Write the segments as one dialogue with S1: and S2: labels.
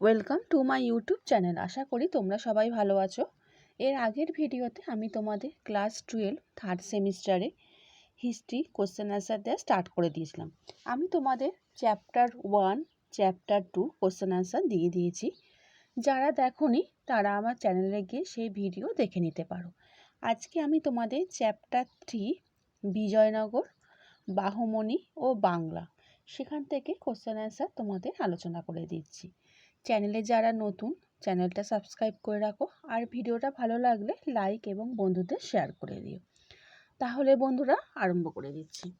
S1: Welcome to my YouTube channel আশা করি তোমরা সবাই ভালো আছো। এর আগের ভিডিওতে আমি তোমাদের ক্লাস টুয়েলভ থার্ড সেমিস্টারে হিস্ট্রি কোশ্চেন অ্যান্সার দেওয়া স্টার্ট করে দিয়েছিলাম। আমি তোমাদের chapter one chapter two question answer দিয়ে দিয়েছি। যারা দেখোনি, তারা আমার চ্যানেলে গিয়ে সেই ভিডিও দেখে নিতে পারো। আজকে আমি তোমাদের চ্যাপ্টার থ্রি বিজয়নগর বাহুমণি ও বাংলা, সেখান থেকে কোশ্চেন অ্যান্সার তোমাদের আলোচনা করে দিচ্ছি। চ্যানেলে যারা নতুন, চ্যানেলটা সাবস্ক্রাইব করে রাখো। আর ভিডিওটা ভালো লাগলে লাইক এবং বন্ধুদের শেয়ার করে দিও। তাহলে বন্ধুরা, আরম্ভ করে দিচ্ছি।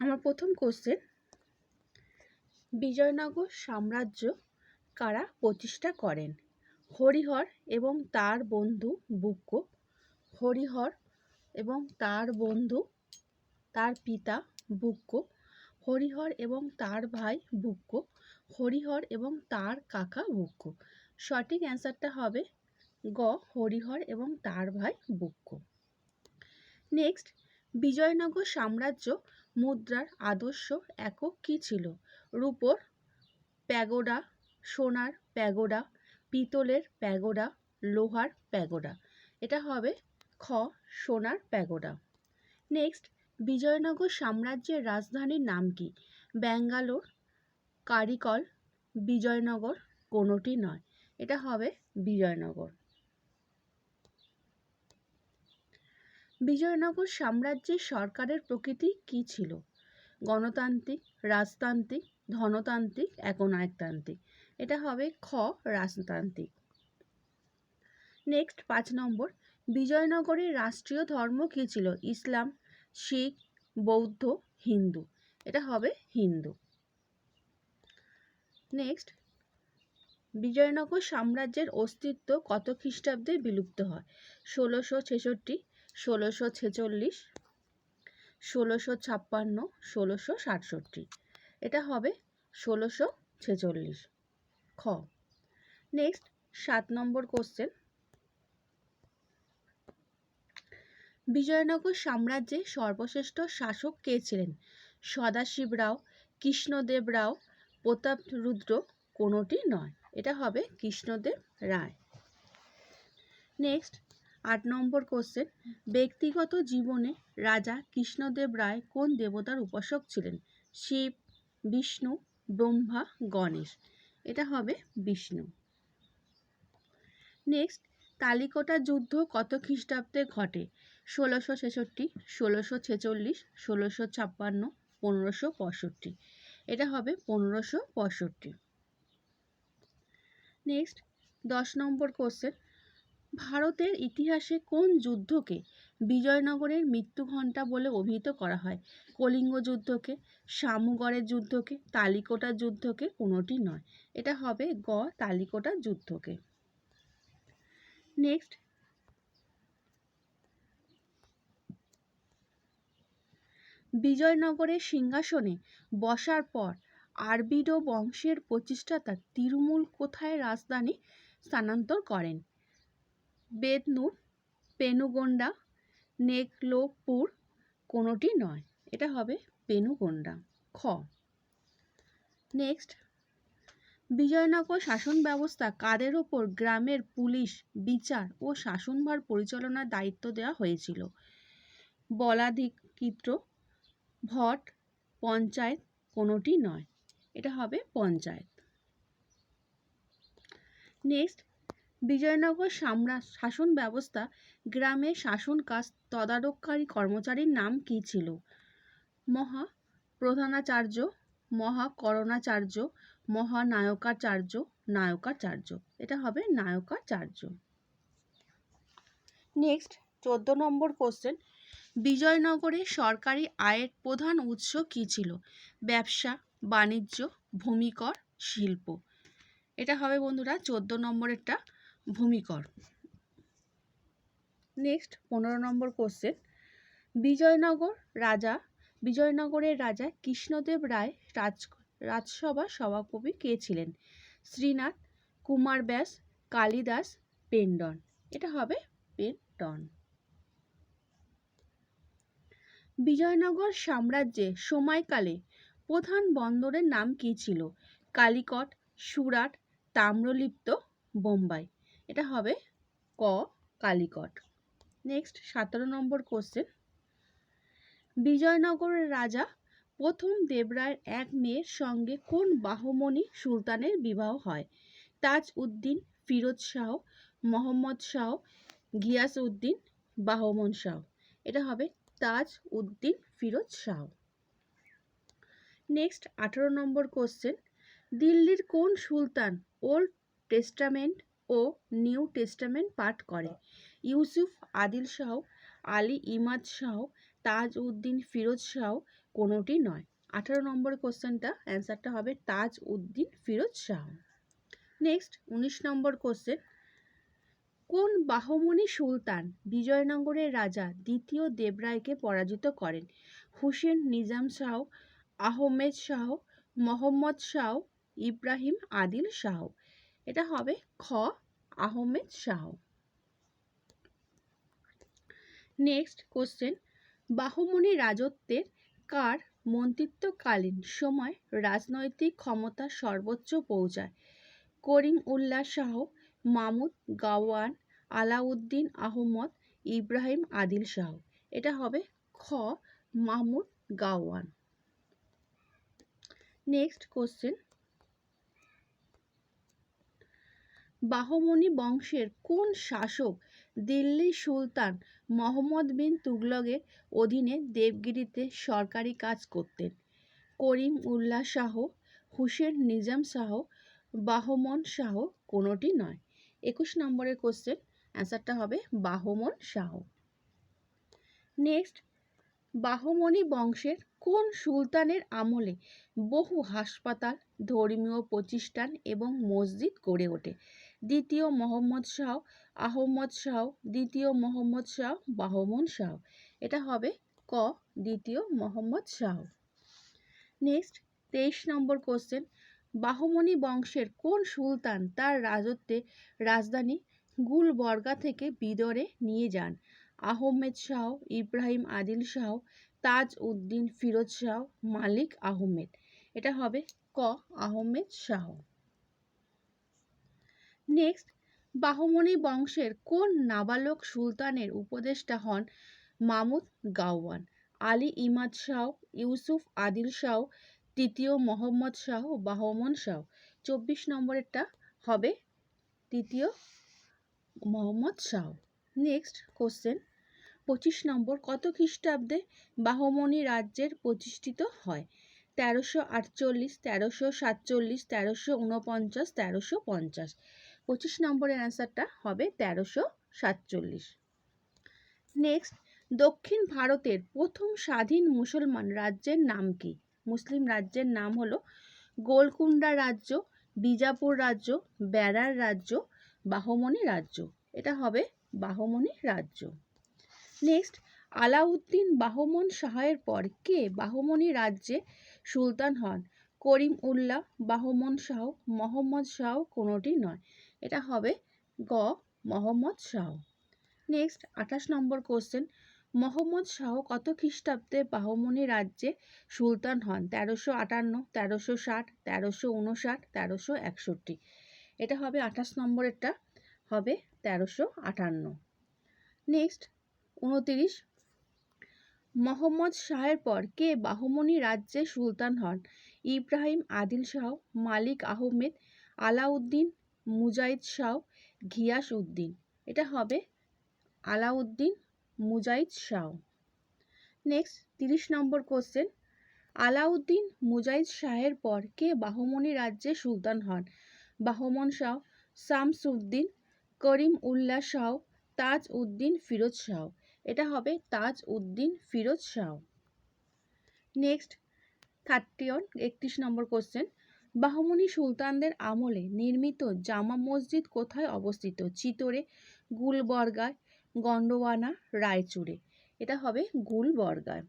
S1: আমার প্রথম কোশ্চেন বিজয়নগর সাম্রাজ্য কারা প্রতিষ্ঠা করেন? হরিহর এবং তার বন্ধু বুক্ক। হরিহর এবং তার বন্ধু, তার পিতা বুক্ক। হরিহর এবং তার ভাই বুক্ক। হরিহর এবং তার কাকা বুক্ক। সঠিক অ্যান্সারটা হবে গ, হরিহর এবং তার ভাই বুক্ক। নেক্সট, বিজয়নগর সাম্রাজ্য মুদ্রার আদর্শ একক কী ছিল? রূপোর প্যাগোডা, সোনার প্যাগোডা, পিতলের প্যাগোডা, লোহার প্যাগোডা। এটা হবে খ, সোনার প্যাগোডা। নেক্সট বিজয়নগর সাম্রাজ্যের রাজধানীর নাম কি? ব্যাঙ্গালোর, কারিকল, বিজয়নগর, কোনোটি নয়। এটা হবে বিজয়নগর। বিজয়নগর সাম্রাজ্যের সরকারের প্রকৃতি কি ছিল? গণতান্ত্রিক, রাজতান্ত্রিক, ধনতান্ত্রিক, একনায়কতান্ত্রিক। এটা হবে খ, রাজতান্ত্রিক। নেক্সট, পাঁচ নম্বর। বিজয়নগরের রাষ্ট্রীয় ধর্ম কী ছিল? ইসলাম শিখ, বৌদ্ধ, হিন্দু। এটা হবে হিন্দু। নেক্সট বিজয়নগর সাম্রাজ্যের অস্তিত্ব কত খ্রিস্টাব্দে বিলুপ্ত হয়? ষোলোশো ছেষট্টি, ষোলোশো ছেচল্লিশ, ষোলোশো ছাপ্পান্ন, ষোলোশো সাতষট্টি। এটা হবে ষোলোশো ছেচল্লিশ। খ নেক্সট সাত নম্বর কোশ্চেন বিজয়নগর সাম্রাজ্যের সর্বশ্রেষ্ঠ শাসক কে ছিলেন? সদাশিব রাও, কৃষ্ণদেব রাও, প্রতাপ রুদ্র কোনোটি নয়। এটা হবে কৃষ্ণদেব রায়। নেক্সট, আট নম্বর কোশ্চেন ব্যক্তিগত জীবনে রাজা কৃষ্ণদেব রায় কোন দেবতার উপাসক ছিলেন? শিব, বিষ্ণু, ব্রহ্মা, গণেশ। এটা হবে বিষ্ণু। নেক্সট, তালিকটা যুদ্ধ কত খ্রিস্টাব্দে ঘটে? ষোলোশো ছেষট্টি, ষোলোশো ছেচল্লিশ, ষোলোশো ছাপ্পান্ন, পনেরোশো পঁয়ষট্টি। এটা হবে পনেরোশো পঁয়ষট্টি। নেক্সট দশ নম্বর কোশ্চেন ভারতের ইতিহাসে কোন যুদ্ধকে বিজয়নগরের মৃত্যু ঘণ্টা বলে অভিহিত করা হয়? কলিঙ্গ যুদ্ধকে, শামুগড়ের যুদ্ধকে তালিকোটার যুদ্ধকে, কোনোটি নয়। এটা হবে গ তালিকোটার যুদ্ধকে। নেক্সট বিজয়নগরের সিংহাসনে বসার পর আরবিডো বংশের প্রতিষ্ঠাতা তিরুমুল কোথায় রাজধানী স্থানান্তর করেন? বেদনুর, পেনুগন্ডা নেকলোপুর কোনোটি নয়। এটা হবে পেনুগন্ডা। খ। নেক্সট। বিজয়নগর শাসন ব্যবস্থা কাদের ওপর গ্রামের পুলিশ বিচার ও শাসনভার পরিচালনার দায়িত্ব দেওয়া হয়েছিল? বলাধিকিত্র ভট, পঞ্চায়েত কোনোটি নয়। এটা হবে পঞ্চায়েত। নেক্সট, বিজয়নগর সাম্রা, শাসন ব্যবস্থা, গ্রামে শাসন কাজ তদারককারী কর্মচারীর নাম কী ছিল? মহা প্রধানাচার্য মহাকরণাচার্য মহানায়কাচার্য নায়কাচার্য এটা হবে নায়কাচার্য। নেক্সট, চোদ্দ নম্বর কোশ্চেন বিজয়নগরে সরকারি আয়ের প্রধান উৎস কী ছিল? ব্যবসা, বাণিজ্য, ভূমিকর, শিল্প। এটা হবে বন্ধুরা চোদ্দ নম্বরেরটা ভূমিকর। নেক্সট পনেরো নম্বর কোশ্চেন বিজয়নগর রাজা, বিজয়নগরের রাজা কৃষ্ণদেব রায় রাজ রাজসভার সভাকবি কে ছিলেন? শ্রীনাথ কুমার ব্যাস, কালিদাস, পেন্ডন। এটা হবে পেন্ডন। বিজয়নগর সাম্রাজ্যে সময়কালে প্রধান বন্দরের নাম কী ছিল? কালিকট, সুরাট, তাম্রলিপ্ত, বোম্বাই। এটা হবে ক, কালিকট। নেক্সট সতেরো নম্বর কোশ্চেন বিজয়নগরের রাজা প্রথম দেবরায়ের এক মেয়ের সঙ্গে কোন বাহমণি সুলতানের বিবাহ হয়? তাজ উদ্দিন ফিরোজ শাহ, মোহাম্মদ শাহ গিয়াস উদ্দিন বাহমন শাহ। এটা হবে তাজ উদ্দিন ফিরোজ শাহ। নেক্সট আঠারো নম্বর কোশ্চেন দিল্লির কোন সুলতান ওল্ড টেস্টামেন্ট ও নিউ টেস্টামেন্ট পাঠ করে? ইউসুফ, আদিল শাহ, আলী ইমাদ শাহ, তাজ উদ্দিন ফিরোজ শাহ, কোনোটি নয়। আঠারো নম্বর কোশ্চেনটা অ্যান্সারটা হবে তাজ উদ্দিন ফিরোজ শাহ। নেক্সট উনিশ নম্বর কোশ্চেন কোন বাহমনি সুলতান বিজয়নগরের রাজা দ্বিতীয় দেবরায়কে পরাজিত করেন? হুসেন নিজাম শাহ, আহমেদ শাহ, মোহাম্মদ শাহ, ইব্রাহিম আদিল শাহ। এটা হবে খ, আহমেদ শাহ। নেক্সট কোশ্চেন বাহমনি রাজত্বের কার মন্ত্রিত্বকালীন সময় রাজনৈতিক ক্ষমতা সর্বোচ্চ পৌঁছায়? করিম উল্লাহ শাহ, মামুদ গাওয়ান আলাউদ্দিন আহমদ ইব্রাহিম আদিল শাহ। এটা হবে খ, মাহমুদ গাওয়ান। নেক্সট কোশ্চেন বাহমনি বংশের কোন শাসক দিল্লি সুলতান মোহাম্মদ বিন তুগলকের অধীনে দেবগিরিতে সরকারি কাজ করতেন? করিম উল্লাহ শাহ, হুসেন নিজাম শাহ, বাহমন শাহ কোনোটি নয়। একুশ নম্বরের কোশ্চেন অ্যান্সারটা হবে বাহমন শাহ। নেক্সট বাহমনি বংশের কোন সুলতানের আমলে বহু হাসপাতাল, ধর্মীয় প্রতিষ্ঠান এবং মসজিদ গড়ে ওঠে? দ্বিতীয় মোহাম্মদ শাহ আহমদ শাহ, দ্বিতীয় মোহাম্মদ শাহ, বাহমন শাহ। এটা হবে ক, দ্বিতীয় মোহাম্মদ শাহ। নেক্সট তেইশ নম্বর কোশ্চেন বাহমনি বংশের কোন সুলতান তার রাজত্বে রাজধানী গুলবর্গা থেকে বিদরে নিয়ে যান। আহমেদ শাহ, ইব্রাহিম আদিল শাহ, তাজ উদ্দিন ফিরোজ শাহ, মালিক আহমেদ। এটা হবে ক, আহমেদ শাহ। নেক্সট, বাহমনি বংশের কোন নাবালক সুলতানের উপদেষ্টা হন মামুদ গাওয়ান? আলী ইমাদ শাহ, ইউসুফ আদিল শাহ, তৃতীয় মোহাম্মদ শাহ, বাহমন শাহ। চব্বিশ নম্বরেরটা হবে তৃতীয় মোহাম্মদ শাহ। নেক্সট কোশ্চেন পঁচিশ নম্বর, কত খ্রিস্টাব্দে বাহমনি রাজ্যের প্রতিষ্ঠিত হয়? তেরোশো আটচল্লিশ, তেরোশো সাতচল্লিশ, তেরোশো উনপঞ্চাশ তেরোশো পঞ্চাশ। পঁচিশ নম্বরের অ্যান্সারটা হবে তেরোশো সাতচল্লিশ। নেক্সট দক্ষিণ ভারতের প্রথম স্বাধীন মুসলমান রাজ্যের নাম কি? মুসলিম রাজ্যের নাম হলো গোলকুন্ডা রাজ্য, বিজাপুর রাজ্য বেড়ার রাজ্য বাহমনি রাজ্য। এটা হবে বাহমনি রাজ্য। নেক্সট আলাউদ্দিন বাহমন শাহের পর কে বাহমনি রাজ্যে সুলতান হন? করিম উল্লাহ বাহমন শাহ, মোহাম্মদ শাহ কোনোটি নয়। এটা হবে গ, মোহাম্মদ শাহ। নেক্সট আঠাশ নম্বর কোশ্চেন মোহাম্মদ শাহ কত খ্রিস্টাব্দে বাহমনি রাজ্যে সুলতান হন? তেরোশো আটান্ন, তেরোশো ষাট, তেরোশো উনষাট, তেরোশো একষট্টি। এটা হবে আঠাশ নম্বরেরটা, হবে তেরোশো আটান্ন। নেক্সট উনতিরিশ, মোহাম্মদ শাহের পর কে বাহমনি রাজ্যে সুলতান হন? ইব্রাহিম আদিল শাহ, মালিক আহমেদ আলাউদ্দিন মুজাইদ শাহ ঘিয়াস উদ্দিন। এটা হবে আলাউদ্দিন মুজাইদ শাহ। নেক্সট তিরিশ নম্বর কোশ্চেন আলাউদ্দিন মুজাইদ শাহের পর কে বাহমনি রাজ্যে সুলতান হন? বাহমন শাহ শামসুদ্দিন করিম উল্লাহ শাহ তাজ উদ্দিন ফিরোজ শাহ এটা হবে Taj Uddin Firoz Shah next thirty one একত্রিশ নম্বর কোশ্চেন বাহমনি সুলতানদের আমলে নির্মিত জামা মসজিদ কোথায় অবস্থিত? চিতোরে, গুলবর্গায়, গন্ডোয়ানা, রায়চুরে। এটা হবে গুলবর্গায়।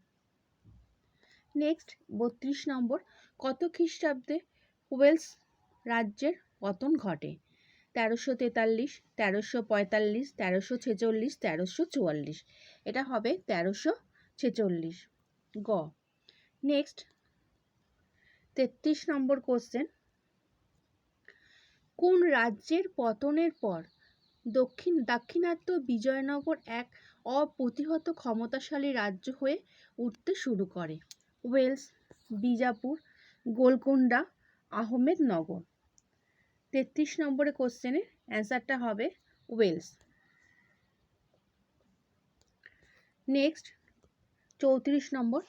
S1: নেক্সট বত্রিশ নম্বর, কত খ্রিস্টাব্দে ওয়েলস রাজ্যের পতন ঘটে। তেরোশো তেতাল্লিশ, তেরোশো পঁয়তাল্লিশ, তেরোশো ছেচল্লিশ, তেরোশো চুয়াল্লিশ। এটা হবে তেরোশো ছেচল্লিশ। গ। নেক্সট তেত্রিশ নম্বর কোশ্চেন কোন রাজ্যের পতনের পর দক্ষিণ, দাক্ষিণাত্য বিজয়নগর এক অপ্রতিহত ক্ষমতাশালী রাজ্য হয়ে উঠতে শুরু করে? ওয়েলস, বিজাপুর গোলকুন্ডা আহমেদনগর। তেত্রিশ নম্বরের কোশ্চেনের অ্যান্সারটা হবে ওয়েলস নেক্সট চৌত্রিশ নম্বর,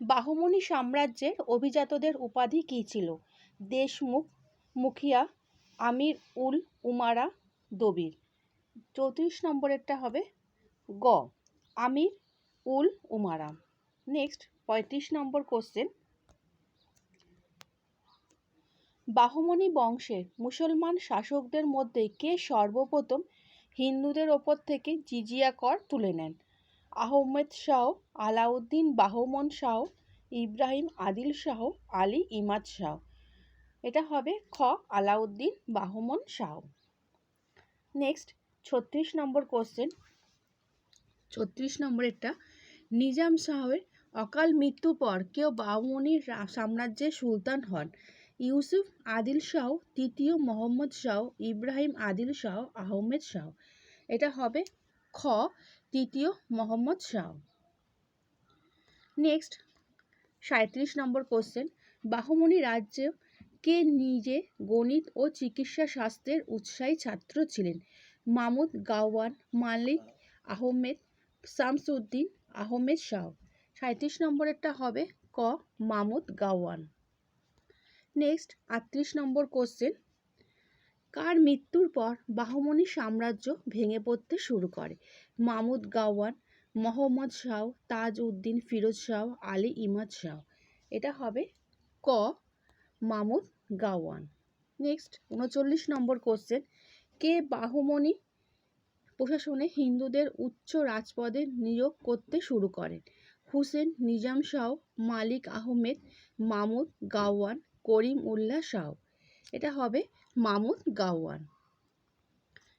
S1: বাহমনি সাম্রাজ্যের অভিজাতদের উপাধি কী ছিল? দেশমুখ, মুখিয়া, আমির উল উমারা, দবির। চৌত্রিশ নম্বরেরটা হবে গ, আমির উল উমারা। নেক্সট পঁয়ত্রিশ নম্বর কোশ্চেন বাহমনি বংশের মুসলমান শাসকদের মধ্যে কে সর্বপ্রথম হিন্দুদের ওপর থেকে জিজিয়া কর তুলে নেন? আহমেদ শাহ, আলাউদ্দিন বাহমন শাহ, ইব্রাহিম আদিল শাহ, আলী ইমাদ শাহ। এটা হবে খ, আলাউদ্দিন বাহমন শাহ। নেক্সট, ছত্রিশ নম্বর কোশ্চেন ছত্রিশ নম্বরেরটা নিজাম শাহের অকাল মৃত্যু পর কেউ বাহমনির সাম্রাজ্যের সুলতান হন। ইউসুফ আদিল শাহ, তৃতীয় মোহাম্মদ শাহ, ইব্রাহিম আদিল শাহ, আহমেদ শাহ। এটা হবে খ, তৃতীয় মোহাম্মদ শাহ। নেক্সট সাঁত্রিশ নম্বর কোশ্চেন বাহমনি রাজ্য কে নিজে গণিত ও চিকিৎসা শাস্ত্রের উৎসাহী ছাত্র ছিলেন? মামুদ গাওয়ান, মালিক আহমেদ, শামসুদ্দিন আহমেদ শাহ। সাঁত্রিশ নম্বরেরটা হবে ক, মামুদ গাওয়ান। নেক্সট আটত্রিশ নম্বর কোশ্চেন কার মৃত্যুর পর বাহমনি সাম্রাজ্য ভেঙে পড়তে শুরু করে? মামুদ গাওয়ান, মোহাম্মদ শাহ তাজ উদ্দিন ফিরোজ শাহ, আলী ইমাদ শাহ। এটা হবে ক, মামুদ গাওয়ান। নেক্সট উনচল্লিশ নম্বর কোশ্চেন কে বাহমনি প্রশাসনে হিন্দুদের উচ্চ রাজপদে নিয়োগ করতে শুরু করেন? হুসেন, নিজাম শাহ, মালিক আহমেদ, মামুদ গাওয়ান করিম উল্লাহ শাহ এটা হবে মামুদ গাওয়ান।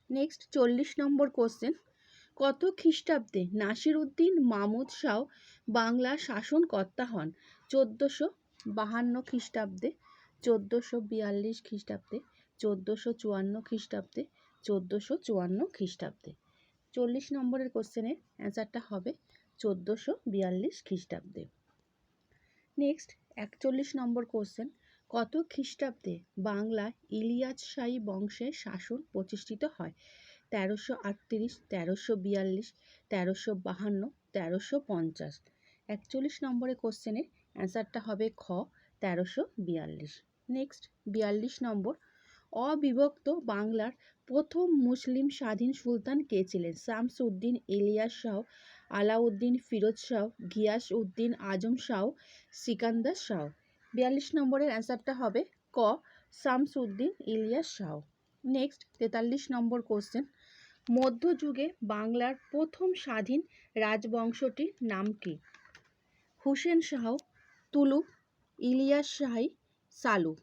S1: নেক্সট চল্লিশ নম্বর কোশ্চেন কত খ্রিস্টাব্দে নাসির উদ্দিন মামুদ শাহ বাংলা শাসনকর্তা হন? চোদ্দোশো বাহান্ন খ্রিস্টাব্দে, চোদ্দোশো বিয়াল্লিশ খ্রিস্টাব্দে, চোদ্দোশো চুয়ান্ন খ্রিস্টাব্দে, চোদ্দোশো চুয়ান্ন খ্রিস্টাব্দে। চল্লিশ নম্বরের কোশ্চেনের অ্যান্সারটা হবে চোদ্দোশো বিয়াল্লিশ খ্রিস্টাব্দে। নেক্সট একচল্লিশ নম্বর কোশ্চেন কত খ্রিস্টাব্দে বাংলায় ইলিয়াস শাহী বংশের শাসন প্রতিষ্ঠিত হয়? তেরোশো আটত্রিশ, তেরোশো বিয়াল্লিশ, তেরোশো বাহান্ন, তেরোশো পঞ্চাশ। একচল্লিশ নম্বরের কোশ্চেনের অ্যান্সারটা হবে খ, তেরোশো বিয়াল্লিশ। নেক্সট, বিয়াল্লিশ নম্বর। অবিভক্ত বাংলার প্রথম মুসলিম স্বাধীন সুলতান কে ছিলেন? শামসুদ্দিন ইলিয়াস শাহ, আলাউদ্দিন ফিরোজ শাহ গিয়াস উদ্দিন আজম শাহ, সিকান্দার শাহ। বিয়াল্লিশ নম্বরের অ্যান্সারটা হবে ক, শামসুদ্দিন ইলিয়াস শাহ। নেক্সট, তেতাল্লিশ নম্বর কোশ্চেন। মধ্যযুগে বাংলার প্রথম স্বাধীন রাজবংশটির নাম কি? হুসেন শাহ, তুলু, ইলিয়াস শাহী, সালু।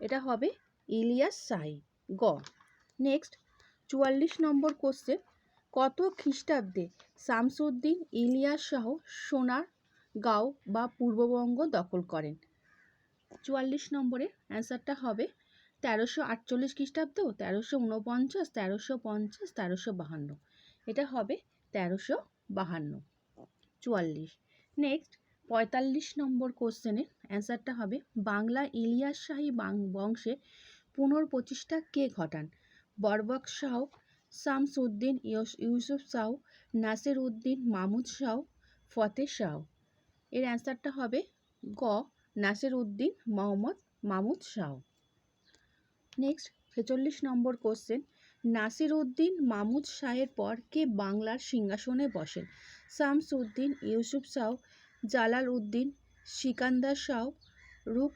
S1: এটা হবে ইলিয়াস শাহী, গ। নেক্সট, চুয়াল্লিশ নম্বর কোশ্চেন। কত খ্রিস্টাব্দে শামসুদ্দিন ইলিয়াস শাহ সোনার গাঁও বা পূর্ববঙ্গ দখল করেন? চুয়াল্লিশ নম্বরে অ্যান্সারটা হবে তেরোশো আটচল্লিশ খ্রিস্টাব্দ, তেরোশো উনপঞ্চাশ তেরোশো পঞ্চাশ, তেরোশো বাহান্ন। এটা হবে তেরোশো বাহান্ন। চুয়াল্লিশ। নেক্সট পঁয়তাল্লিশ নম্বর কোশ্চেনের অ্যান্সারটা হবে, বাংলা ইলিয়াস শাহী বংশে পুনর্প্রতিষ্ঠা কে ঘটান? বরবক শাহ, শামসুদ্দিন ইউসুফ শাহ, নাসির উদ্দিন মামুদ শাহ ফতে শাহ। এর অ্যান্সারটা হবে গ নাসির উদ্দিন, মোহাম্মদ মামুদ শাহ। নেক্সট ছেচল্লিশ নম্বর কোশ্চেন নাসির উদ্দিন, মামুদ শাহের পর কে বাংলার সিংহাসনে বসেন? শামসুদ্দিন, ইউসুফ শাহ, জালাল উদ্দিন, সিকান্দার শাহ, রুক,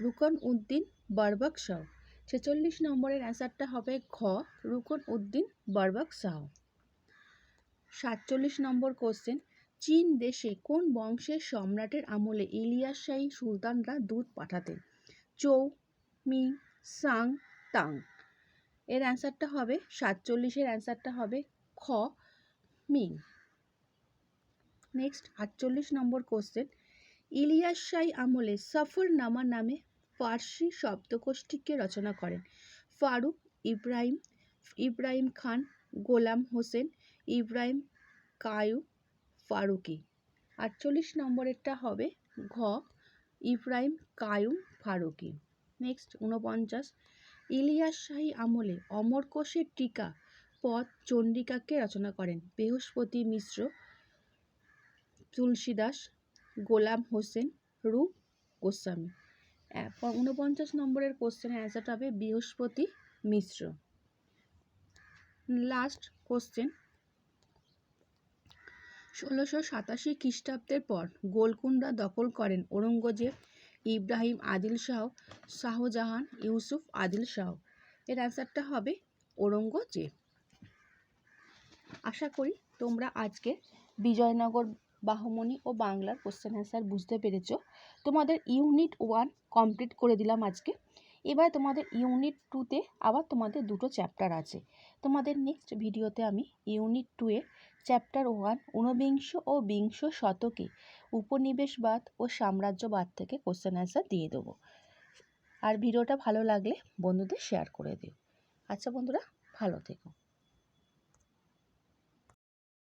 S1: রুকন উদ্দিন, বরবক শাহ। ছেচল্লিশ নম্বরের অ্যান্সারটা হবে ঘ, রুকন উদ্দিন, বরবক শাহ। সাতচল্লিশ নম্বর কোশ্চেন চীন দেশে কোন বংশের সম্রাটের আমলে ইলিয়াস শাহী সুলতানরা দুধ পাঠাতেন? চৌ, মি, সাং, তাং। এর অ্যান্সারটা হবে, সাতচল্লিশের অ্যান্সারটা হবে খ, মিং। নেক্সট, আটচল্লিশ নম্বর কোশ্চেন ইলিয়াস শাহী আমলে সফরনামা নামে ফার্সি শব্দকোষ্ঠীকে রচনা করেন। ফারুক ইব্রাহিম ইব্রাহিম খান, গোলাম হোসেন, ইব্রাহিম কায়ু ফারুকি। আটচল্লিশ নম্বরেরটা হবে ঘ, ইব্রাহিম কায়ুম ফারুকি। নেক্সট উনপঞ্চাশ ইলিয়াস শাহী আমলে অমরকোষের টিকা পদ চণ্ডিকাকে রচনা করেন বৃহস্পতি মিশ্র, তুলসীদাস, গোলাম হোসেন, রূপ গোস্বামী। এরপর উনপঞ্চাশ নম্বরের কোশ্চেনের অ্যান্সারটা হবে বৃহস্পতি মিশ্র। লাস্ট কোশ্চেন ষোলোশো সাতাশি খ্রিস্টাব্দের পর গোলকুন্ডা দখল করেন ঔরঙ্গজেব, ইব্রাহিম আদিল শাহ, শাহজাহান, ইউসুফ আদিল শাহ। এর অ্যান্সারটা হবে ঔরঙ্গজেব। আশা করি তোমরা আজকে বিজয়নগর বাহমনি ও বাংলার কোশ্চেন অ্যান্সার বুঝতে পেরেছ। তোমাদের ইউনিট ওয়ান কমপ্লিট করে দিলাম আজকে। এবার তোমাদের ইউনিট টুতে আবার তোমাদের দুটো চ্যাপ্টার আছে। তোমাদের নেক্সট ভিডিওতে আমি ইউনিট টুয়ে চ্যাপ্টার ওয়ান ঊনবিংশ ও বিংশ শতকে উপনিবেশবাদ ও সাম্রাজ্যবাদ থেকে কোশ্চেন অ্যান্সার দিয়ে দেবো। আর ভিডিওটা ভালো লাগলে বন্ধুদের শেয়ার করে দিও। আচ্ছা বন্ধুরা, ভালো থেকো।